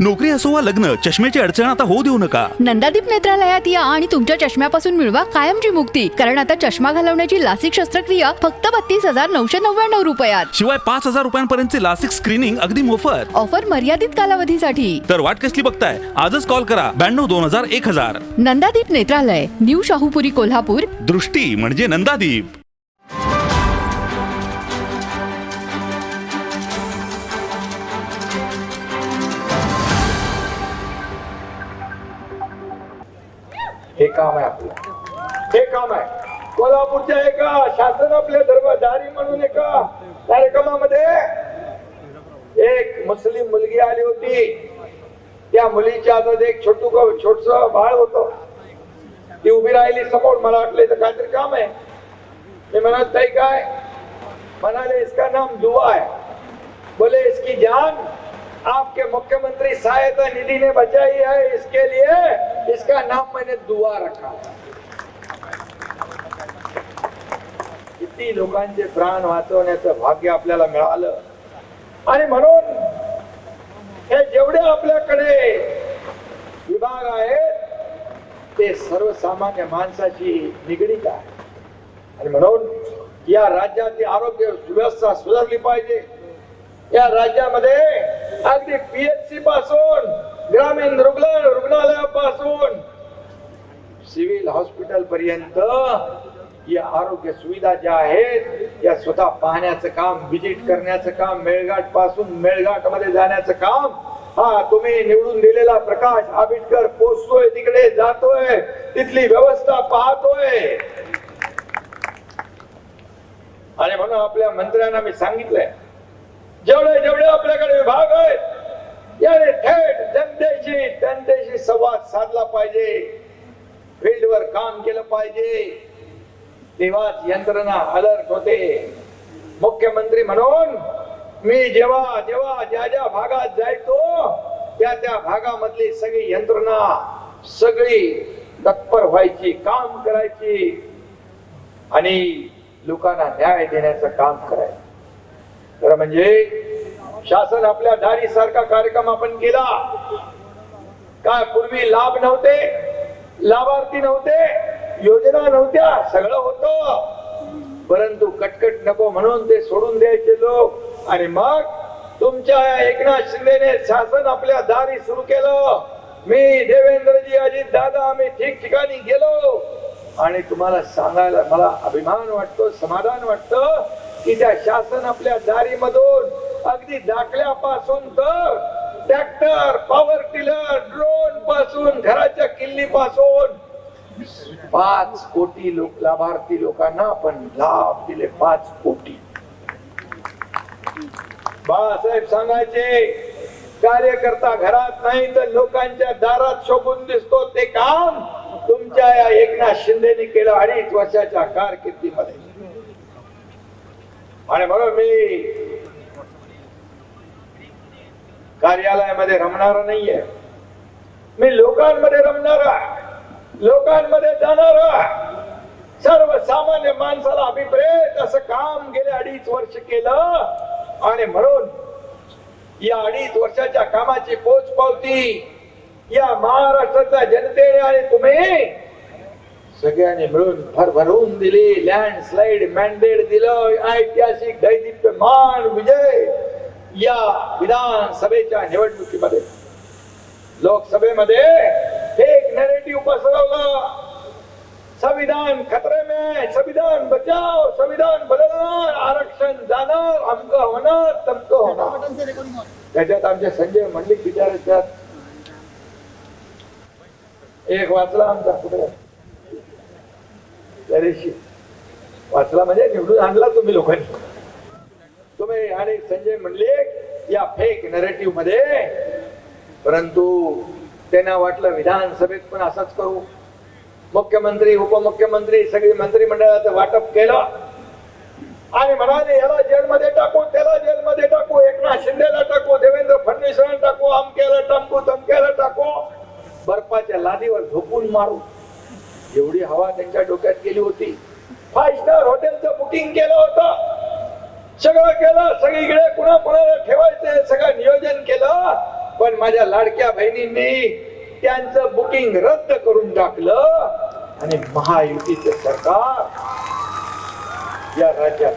नोकरी असो वा लग्न चष्म्याची अडचण आता होऊ देऊ नका. नंदादीप नेत्रालयात या आणि तुमच्या चष्म्यापासून मिळवा कायमची मुक्ती. कारण आता चष्मा घालवण्याची लासिक शस्त्रक्रिया फक्त बत्तीस हजार नऊशे नव्याण्णव रुपयात. शिवाय पाच हजार रुपयांपर्यंतचे लासिक स्क्रीनिंग अगदी मोफत. ऑफर मर्यादित कालावधीसाठी. तर वाट कसली बघताय? आजच कॉल करा. ब्याण्णव दोन हजार एक हजार. नंदादीप नेत्रालय न्यू शाहूपुरी कोल्हापूर. दृष्टी म्हणजे नंदादीप. हे काम आहे आपलं. हे काम आहे. कोल्हापूरच्या एका शासन आपल्या धर्मधारी म्हणून एका कार्यक्रमामध्ये एक मुस्लिम मुलगी आली होती. त्या मुलीच्या हातात एक छोटू छोटस बाळ होत. ती उभी राहिली समोर मला वाटलं तर काहीतरी काम आहे. मी म्हणत ताई काय? म्हणाले इसका नाम दुआ है बोले इसकी जान आपके मुख्यमंत्री सहायता निधि ने बचाई है इसके लिए इसका नाम मैंने दुआ रखा किती लोकांचे प्राण वाचवण्याचं भाग्य आपल्याला मिळालं. आणि म्हणून हे जेवढे आपल्याकडे विभाग आहेत ते सर्वसामान्य माणसाची निगडीत आहे. आणि म्हणून या राज्याची आरोग्य व्यवस्था सुधारली पाहिजे. या राज्यामध्ये अगदी पीएचसी पासून ग्रामीण रुग्ण रुग्णालयापासून. सिव्हिल हॉस्पिटल पर्यंत या आरोग्य सुविधा ज्या आहेत या स्वतः पाहण्याचं काम व्हिजिट करण्याचं काम मेळघाटपासून मेळघाटमध्ये जाण्याचं काम हा तुम्ही निवडून दिलेला प्रकाश आंबेडकर पोचतोय तिकडे जातोय तिथली व्यवस्था पाहतोय. आणि म्हणून आपल्या मंत्र्यांना मी सांगितलंय जेवढे जेवढे आपल्याकडे विभाग आहेत याने थेट जनतेशी जनतेशी संवाद साधला पाहिजे. फील्ड वर काम केलं पाहिजे. तेव्हाच यंत्रणा अलर्ट होते. मुख्यमंत्री म्हणून मी जेव्हा जेव्हा ज्या ज्या भागात जायचो त्या त्या भागामधली सगळी यंत्रणा सगळी तत्पर व्हायची काम करायची. आणि लोकांना न्याय देण्याचं काम करायचं. म्हणजे शासन आपल्या दारी सारखा कार्यक्रम आपण केला. काय पूर्वी लाभ नव्हते लाभार्थी नव्हते योजना नव्हत्या सगळं होत. परंतु कटकट नको म्हणून ते सोडून द्यायचे लोक. आणि मग तुमच्या एकनाथ शिंदेने शासन आपल्या दारी सुरू केलं. मी देवेंद्रजी अजित दादा आम्ही ठिकठिकाणी गेलो. आणि तुम्हाला सांगायला मला अभिमान वाटतो समाधान वाटतं. की त्या शासन आपल्या दारीमधून अगदी दाखल्यापासून तर ट्रॅक्टर पॉवर टिलर ड्रोनपासून घराच्या किल्ली पासून पाच कोटी लोक लाभार्थी लोकांना आपण लाभ दिले पाच कोटी. बाळासाहेब सांगायचे कार्यकर्ता घरात नाही तर लोकांच्या दारात शोभून दिसतो ते काम तुमच्या या एकनाथ शिंदेने केलं अडीच वर्षाच्या कारकिर्दीमध्ये. आणि म्हणून मी कार्यालयामध्ये रमणार नाहीये. मी लोकांमध्ये रमणारा लोकांमध्ये जाणारा सर्वसामान्य माणसाला अभिप्रेत असं काम गेले अडीच वर्ष केलं. आणि म्हणून या अडीच वर्षाच्या कामाची पोच पावती या महाराष्ट्राच्या जनतेने आणि तुम्ही सगळ्यांनी मिळून भरभरून दिली लँडस्लाइड मॅन्डेट दिलं ऐतिहासिक दैदिप्यमान विजय या विधानसभेच्या निवडणुकीमध्ये. लोकसभेमध्ये एक नरेटिव्ह पसरवलं. संविधान खतरे में संविधान बचाव संविधान बदलणार आरक्षण जाणार अमक होणार तमक होणार. त्याच्यात आमचे संजय मंडलिक बिचारे एक वाचला आमचा कुठे त्या दिवशी वाचला म्हणजे निवडून आणला तुम्ही लोकांनी. तुम्ही आणि संजय म्हणले या फेक नरेटिव्हमध्ये. परंतु त्यांना वाटलं विधानसभेत पण असंच करू. मुख्यमंत्री उपमुख्यमंत्री सगळी मंत्रिमंडळाचं वाटप केलं. आणि म्हणाले याला जेलमध्ये टाकू त्याला जेलमध्ये टाकू एकनाथ शिंदेला टाकू देवेंद्र फडणवीसांना टाकू अमक्याला टाकू तमक्याला टाकू. बर्फाच्या लादीवर झोपून मारू. एवढी हवा त्यांच्या डोक्यात गेली होती. फाय स्टार हॉटेलचं बुकिंग केलं होतं. सगळं केलं सगळीकडे कुणा कुणाला ठेवायचं सगळं नियोजन केलं. पण माझ्या लाडक्या बहिणींनी त्यांचं बुकिंग रद्द करून टाकलं. आणि महायुतीचं सरकार या राज्यात